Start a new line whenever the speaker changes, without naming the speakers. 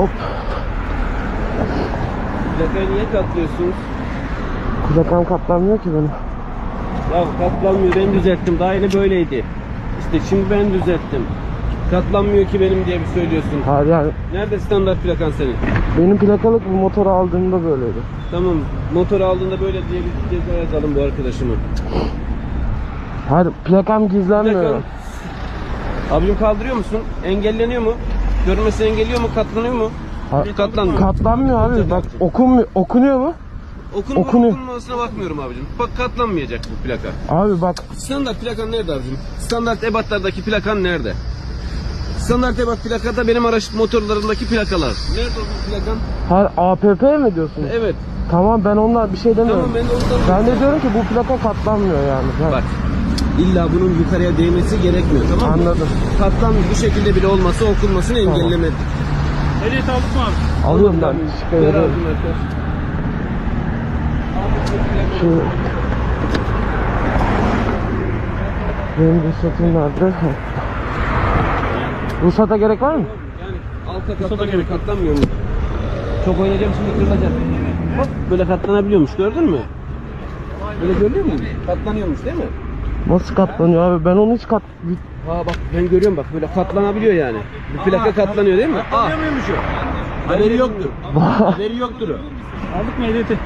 Hop.
Plakayı niye katlıyorsunuz?
Plakam katlanmıyor ki benim.
Ya katlanmıyor ben düzelttim daha yeni böyleydi. İşte şimdi ben düzelttim. Katlanmıyor ki benim diye bir söylüyorsun.
Hayır yani
Nerede standart plakan senin?
benim plakalık bu motoru aldığımda böyleydi.
Tamam motor aldığında böyle diye bir ceza yazalım bu arkadaşıma.
Hayır plakam gizlenmiyor.
Plakan. Abicim kaldırıyor musun? Engelleniyor mu? Görmesi engelliyor mu? Katlanıyor mu?
Ha-
Katlanmıyor.
Katlanmıyor abi. Bak okunmuyor. Okunuyor mu?
Okunma,
okunuyor.
okunmamasına bakmıyorum abicim. Bak katlanmayacak bu plaka.
Abi bak
Standart plakan nerede abicim? Standart ebatlardaki plakan nerede? Standart ebat plakada benim araç motorlarındaki plakalar. Nerede o plakan?
hayır APP mi diyorsun?
Evet.
Tamam ben ondan bir şey demiyorum.
Tamam ben de ondan...
Ben de diyorum ki bu plaka katlanmıyor. Yani
Bak. İlla bunun yukarıya değmesi gerekmiyor tamam mı?
Anladım.
Katlan bu şekilde bile olması okunmasını
Tamam.
engellemedi.
Ehliyet aldık mı abi?
Alıyorum ben.
Arkadaş.
Şu... Benim ruhsatım nerede? Ruhsata gerek var mı?
Yani alta katlanıyor mu, katlanmıyor mu? Çok oynayacağım şimdi kırılacak. Bak böyle katlanabiliyormuş gördün mü? Böyle görüyor musun? Katlanıyormuş değil mi?
Nasıl katlanıyor abi? Ben onu hiç kat...
Ha bak ben görüyorum bak böyle katlanabiliyor yani. Bu plaka katlanıyor değil mi? Aa.
muymuş o?
Haberi yoktur. Haberi yoktur o.
Aldık mı ehliyeti?